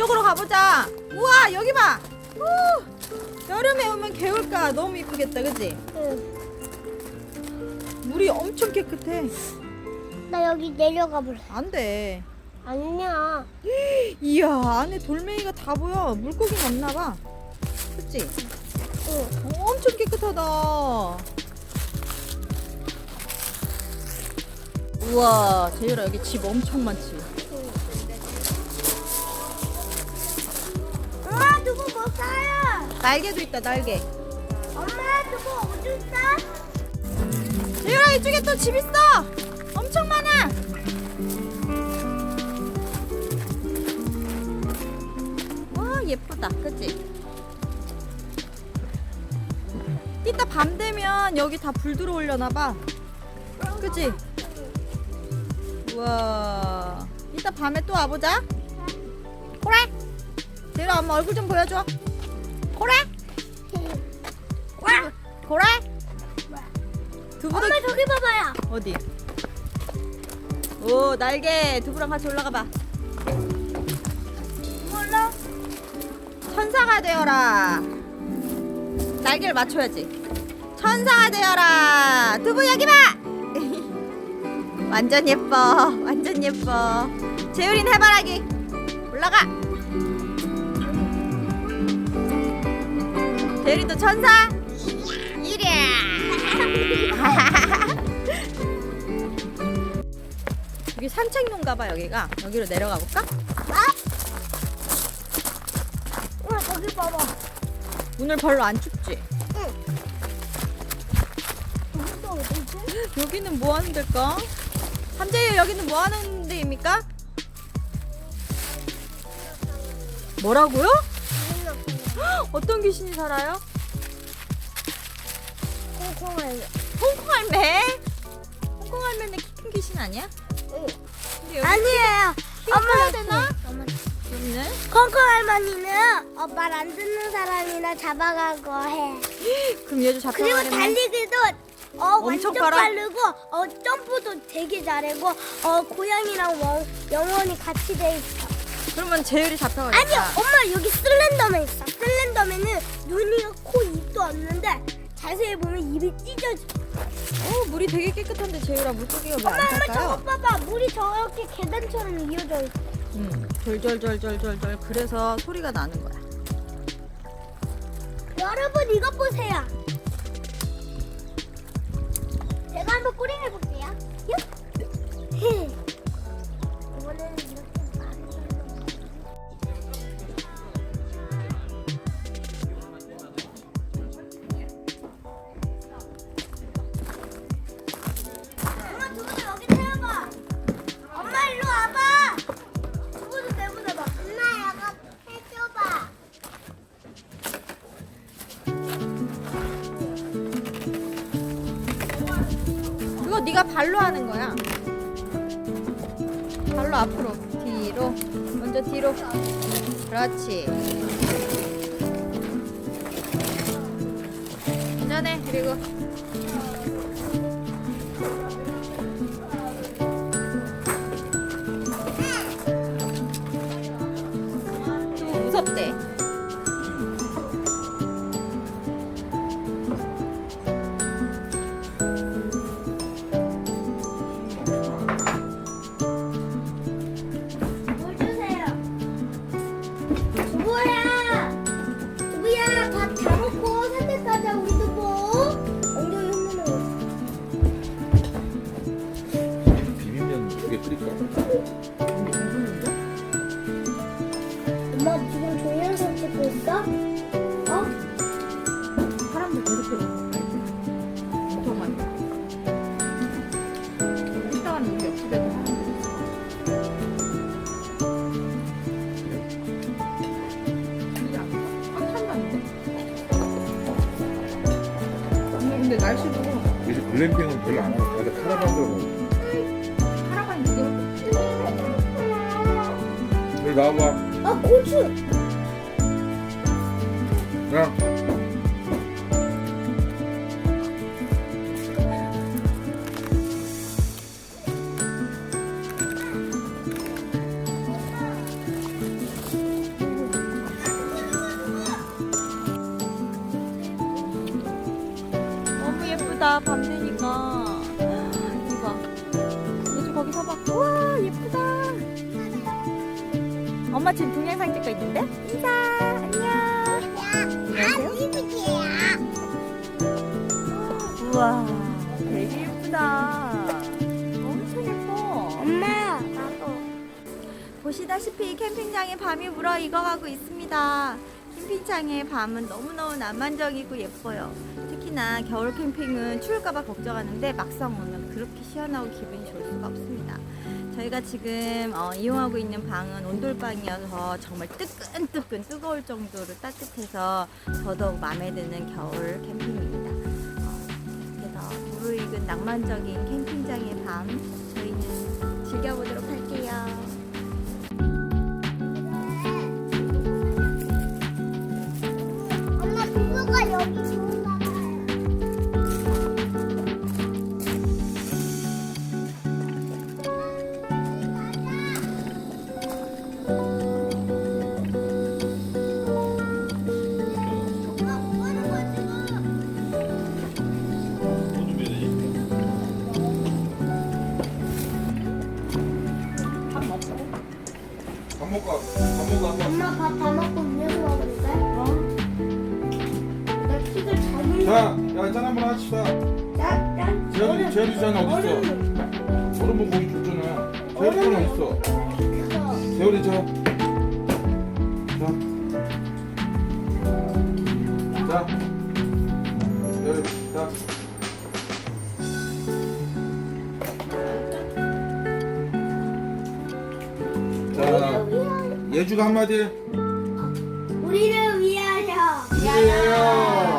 이쪽으로 가보자. 우와 여기 봐. 우, 여름에 오면 개울가 너무 이쁘겠다, 그치? 응. 물이 엄청 깨끗해. 나 여기 내려가 볼래. 안 돼. 아니야. 이야 안에 돌멩이가 다 보여. 물고기는 없나 봐. 그치? 응. 어, 엄청 깨끗하다. 우와 재율아 여기 집 엄청 많지. 뭐 사요? 날개도 있다 날개. 엄마, 두고 어디 있어? 재율아 이쪽에 또 집 있어. 엄청 많아. 와 예쁘다, 그치? 이따 밤 되면 여기 다 불 들어오려나 봐. 그치? 우와. 이따 밤에 또 와보자. 그래. 재율아 엄마 얼굴 좀 보여줘. 그래. 그래. 그래. 두부도 엄마, 저기 봐봐요. 어디? 오 날개 두부랑 같이 올라가 봐. 몰라? 천사가 되어라. 날개를 맞춰야지. 천사가 되어라. 두부 여기 봐. 완전 예뻐. 완전 예뻐. 재율인 해바라기 올라가. 재율이도 천사. 이랴. 여기 산책로인가 봐 여기가. 여기로 내려가 볼까? 엄마, 저기 봐봐. 오늘 별로 안 춥지? 여기도 어디 있지? 여기는 뭐 하는 데일까? 함재유 여기는 뭐 하는 데입니까? 뭐라고요? 어떤 귀신이 살아요? 콩콩을. 홍콩 할매? 홍콩 할매는 키 큰 귀신 아니야? 응. 근데 여기 아니에요. 키워야 되나? 엄마. 여기는? 콩콩 할머니는 어, 말안 듣는 사람이나 잡아가고 해. 그럼 얘도 그리고 잡혀가겠네 달리기도 어 엄청 완전 빨아? 빠르고 어 점프도 되게 잘하고 어 고양이랑 원, 영원히 같이 돼 있어. 그러면 재율이 잡혀가겠다 아니요, 엄마 여기 슬렌더맨 있어. 슬렌더맨은 눈이 코 입도 없는데 자세히 보면 입이 찢어져. 어 물이 되게 깨끗한데 재율아 물고기가 왜 엄마 안 엄마 저거 탈까요? 봐봐, 물이 저렇게 계단처럼 이어져 있어. 응 절절절절절절 그래서 소리가 나는 거야 여러분 이것 보세요. 제가 한번 꼬링 해볼게요. 육. 네가 발로 하는 거야. 발로 앞으로, 뒤로, 먼저 뒤로. 그렇지. 운전해. 그리고 날씨도 요새 글램핑은 별로 안 하고 다들 카라반으로 가고. 카라반이 지금 여기 나와봐. 아 고추! 엄마 지금 동영상 찍고 있는데? 인사 안녕. 안녕하세요. 우와 되게 예쁘다. 엄청 예뻐. 엄마. 나도. 보시다시피 캠핑장에 밤이 물어 익어가고 있습니다. 캠핑장의 밤은 너무너무 낭만적이고 예뻐요. 특히나 겨울 캠핑은 추울까봐 걱정하는데 막상 오면 그렇게 시원하고 기분이 좋을 수가 없습니다. 저희가 지금 어, 이용하고 있는 방은 온돌방이어서 정말 뜨끈뜨끈 뜨거울 정도로 따뜻해서 더더욱 마음에 드는 겨울 캠핑입니다. 어, 그래서 무르익은 낭만적인 캠핑장의 밤 저희는 즐겨보도록 먹고, 와. 밥 먹고 한번. 엄마 밥 다 먹고 위에서 먹을래? 어? 나 키를 잘못 자, 야, 짠 한번 합시다. 짠짠 재현이, 재현이 잔 어디 있어? 얼음은 거기 줬잖아. 재현이 잔 어디 있어? 그거 재현이 잔. 자. 자. 재현이, 자. 자, 예주가 한마디. 우리를 위하여 이래요.